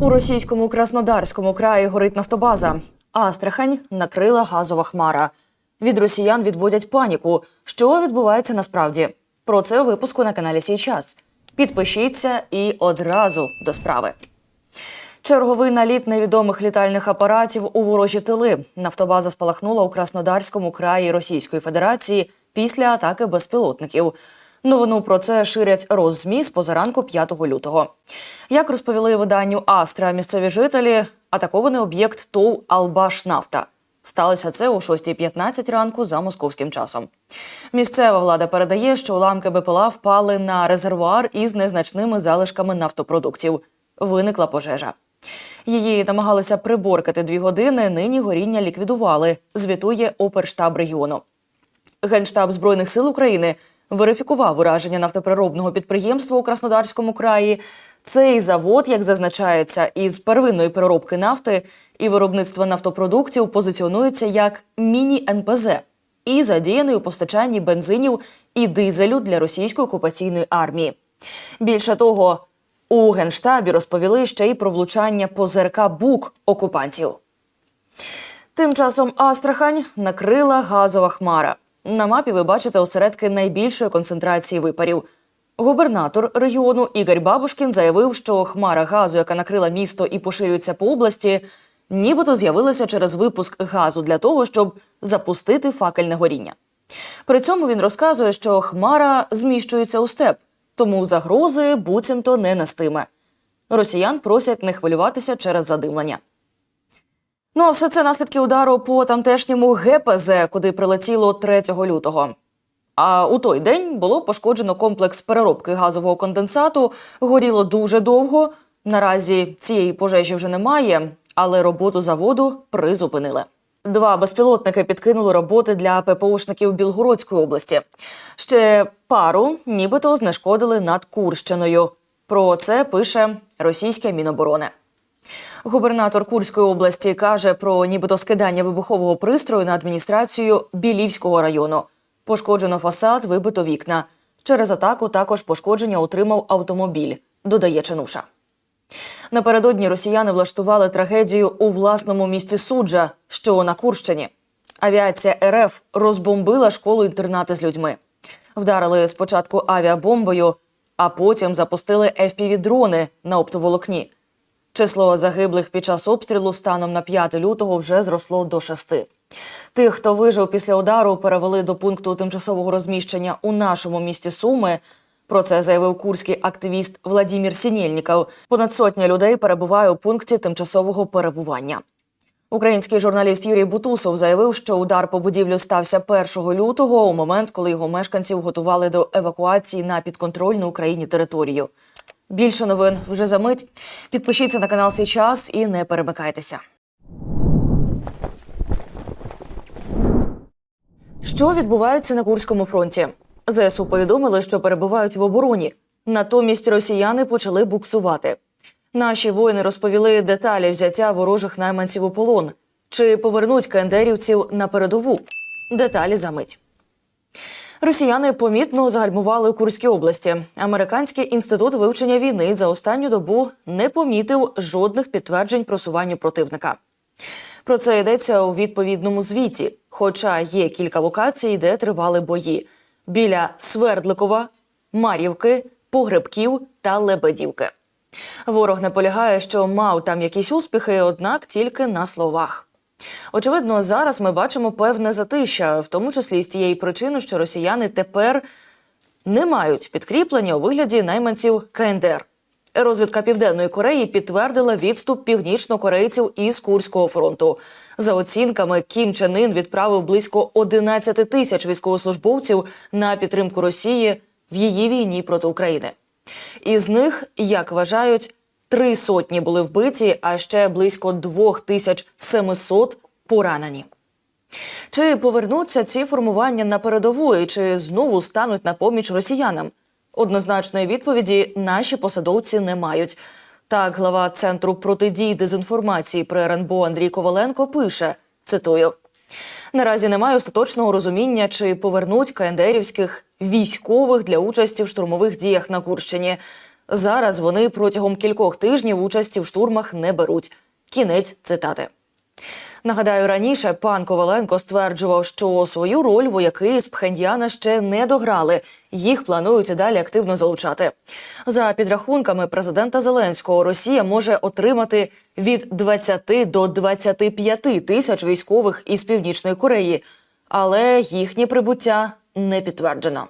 У російському Краснодарському краї горить нафтобаза. Астрахань накрила газова хмара. Від росіян відводять паніку. Що відбувається насправді? Про це у випуску на каналі Сій час. Підпишіться і одразу до справи. Черговий наліт невідомих літальних апаратів у ворожі тили. Нафтобаза спалахнула у Краснодарському краї Російської Федерації після атаки безпілотників. Новину про це ширять Роззмі з позаранку 5 лютого. Як розповіли виданню Астра місцеві жителі, атакований об'єкт ТОВ Албашнафта. Сталося це о 6.15 ранку за московським часом. Місцева влада передає, що уламки БПЛА впали на резервуар із незначними залишками нафтопродуктів. Виникла пожежа. Її намагалися приборкати дві години. Нині горіння ліквідували. Звітує оперштаб регіону. Генштаб збройних сил України верифікував ураження нафтопереробного підприємства у Краснодарському краї. Цей завод, як зазначається, із первинної переробки нафти і виробництва нафтопродуктів позиціонується як міні-НПЗ і задіяний у постачанні бензинів і дизелю для російської окупаційної армії. Більше того, у генштабі розповіли ще й про влучання по ЗРК БУК окупантів. Тим часом Астрахань накрила газова хмара. На мапі ви бачите осередки найбільшої концентрації випарів. Губернатор регіону Ігор Бабушкін заявив, що хмара газу, яка накрила місто і поширюється по області, нібито з'явилася через випуск газу для того, щоб запустити факельне горіння. При цьому він розказує, що хмара зміщується у степ, тому загрози буцімто не нестиме. Росіян просять не хвилюватися через задимлення. Ну а все це наслідки удару по тамтешньому ГПЗ, куди прилетіло 3 лютого. А у той день було пошкоджено комплекс переробки газового конденсату. Горіло дуже довго. Наразі цієї пожежі вже немає, але роботу заводу призупинили. Два безпілотники підкинули роботи для ППОшників Білгородської області. Ще пару нібито знешкодили над Курщиною. Про це пише російське Міноборони. Губернатор Курської області каже про нібито скидання вибухового пристрою на адміністрацію Білівського району. Пошкоджено фасад, вибито вікна. Через атаку також пошкодження отримав автомобіль, додає Ченуша. Напередодні росіяни влаштували трагедію у власному місті суджа, що на Курщині. Авіація РФ розбомбила школу інтернати з людьми. Вдарили спочатку авіабомбою, а потім запустили FPV-дрони на оптоволокні. Число загиблих під час обстрілу станом на 5 лютого вже зросло до шести. Тих, хто вижив після удару, перевели до пункту тимчасового розміщення у нашому місті Суми. Про це заявив курський активіст Владімір Сінєльніков. Понад сотня людей перебуває у пункті тимчасового перебування. Український журналіст Юрій Бутусов заявив, що удар по будівлю стався 1 лютого, у момент, коли його мешканців готували до евакуації на підконтрольну Україні територію. Більше новин вже за мить. Підпишіться на канал «Сей час і не перемикайтеся. Що відбувається на Курському фронті? ЗСУ повідомили, що перебувають в обороні. Натомість росіяни почали буксувати. Наші воїни розповіли деталі взяття ворожих найманців у полон. Чи повернуть кендерівців на передову? Деталі за мить. Росіяни помітно загальмували у Курській області. Американський інститут вивчення війни за останню добу не помітив жодних підтверджень просуванню противника. Про це йдеться у відповідному звіті. Хоча є кілька локацій, де тривали бої біля Свердликова, Мар'ївки, Погребків та Лебедівки. Ворог наполягає, що мав там якісь успіхи, однак тільки на словах. Очевидно, зараз ми бачимо певне затища, в тому числі з тієї причини, що росіяни тепер не мають підкріплення у вигляді найманців КНДР. Розвідка Південної Кореї підтвердила відступ північнокорейців із Курського фронту. За оцінками, Кім Чен Ін відправив близько 11 тисяч військовослужбовців на підтримку Росії в її війні проти України. Із них, як вважають, три сотні були вбиті, а ще близько 2700 поранені. Чи повернуться ці формування на передову і чи знову стануть на поміч росіянам? Однозначної відповіді наші посадовці не мають. Так, глава центру протидії дезінформації при РНБО Андрій Коваленко пише: цитую. Наразі немає остаточного розуміння, чи повернуть КНДРівських військових для участі в штурмових діях на Курщині. Зараз вони протягом кількох тижнів участі в штурмах не беруть. Кінець цитати. Нагадаю, раніше пан Коваленко стверджував, що свою роль вояки з Пхендіана ще не дограли. Їх планують далі активно залучати. За підрахунками президента Зеленського, Росія може отримати від 20 до 25 тисяч військових із північної Кореї, але їхнє прибуття не підтверджено.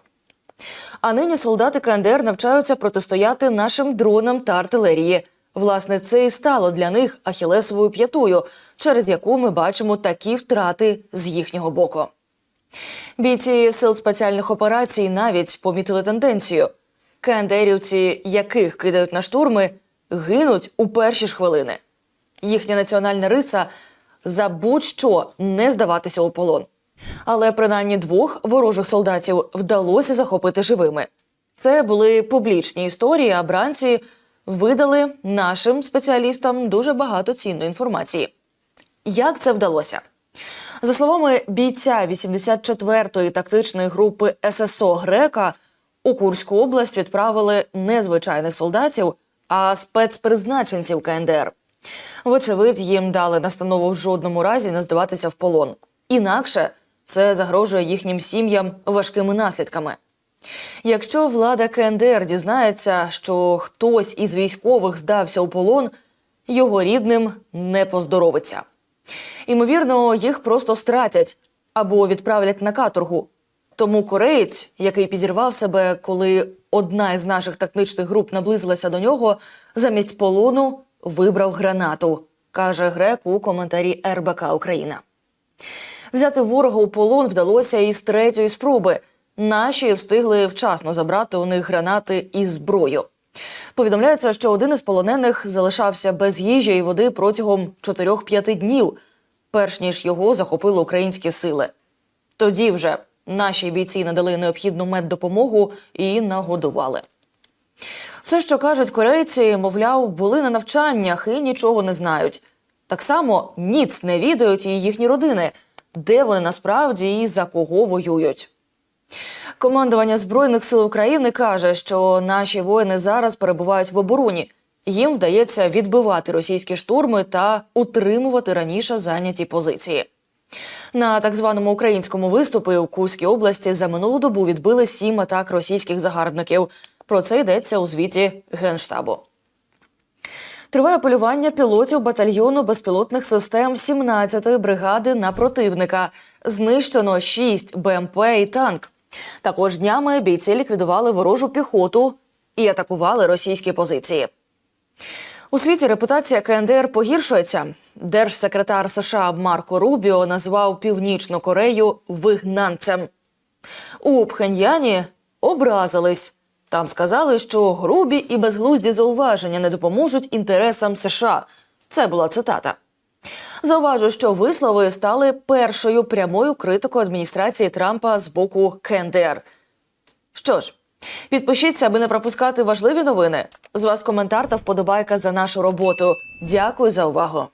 А нині солдати КНДР навчаються протистояти нашим дронам та артилерії. Власне, це і стало для них ахілесовою п'ятою, через яку ми бачимо такі втрати з їхнього боку. Бійці сил спеціальних операцій навіть помітили тенденцію. КНДРівці, яких кидають на штурми, гинуть у перші ж хвилини. Їхня національна риса за будь-що не здаватися у полон. Але принаймні двох ворожих солдатів вдалося захопити живими. Це були публічні історії, а бранці видали нашим спеціалістам дуже багато цінної інформації. Як це вдалося? За словами бійця 84-ї тактичної групи ССО Грека, у Курську область відправили не звичайних солдатів, а спецпризначенців КНДР. Вочевидь, їм дали настанову в жодному разі не здаватися в полон. Інакше це загрожує їхнім сім'ям важкими наслідками. Якщо влада КНДР дізнається, що хтось із військових здався у полон, його рідним не поздоровиться. Імовірно, їх просто стратять або відправлять на каторгу. Тому кореєць, який підірвав себе, коли одна із наших тактичних груп наблизилася до нього, замість полону вибрав гранату, каже грек у коментарі РБК Україна. Взяти ворога у полон вдалося із третьої спроби. Наші встигли вчасно забрати у них гранати і зброю. Повідомляється, що один із полонених залишався без їжі і води протягом 4-5 днів, перш ніж його захопили українські сили. Тоді вже наші бійці надали необхідну меддопомогу і нагодували. Все, що кажуть корейці, мовляв, були на навчаннях і нічого не знають. Так само ніц не відають і їхні родини, де вони насправді і за кого воюють. Командування Збройних сил України каже, що наші воїни зараз перебувають в обороні. Їм вдається відбивати російські штурми та утримувати раніше зайняті позиції. На так званому українському виступі у Курській області за минулу добу відбили сім атак російських загарбників. Про це йдеться у звіті Генштабу. Триває полювання пілотів батальйону безпілотних систем 17-ї бригади на противника. Знищено 6 БМП і танк. Також днями бійці ліквідували ворожу піхоту і атакували російські позиції. У світі репутація КНДР погіршується. Держсекретар США Марко Рубіо назвав Північну Корею вигнанцем. У Пхеньяні образились. Там сказали, що грубі і безглузді зауваження не допоможуть інтересам США. Це була цитата. Зауважу, що вислови стали першою прямою критикою адміністрації Трампа з боку КНДР. Що ж, підпишіться, аби не пропускати важливі новини. З вас коментар та вподобайка за нашу роботу. Дякую за увагу.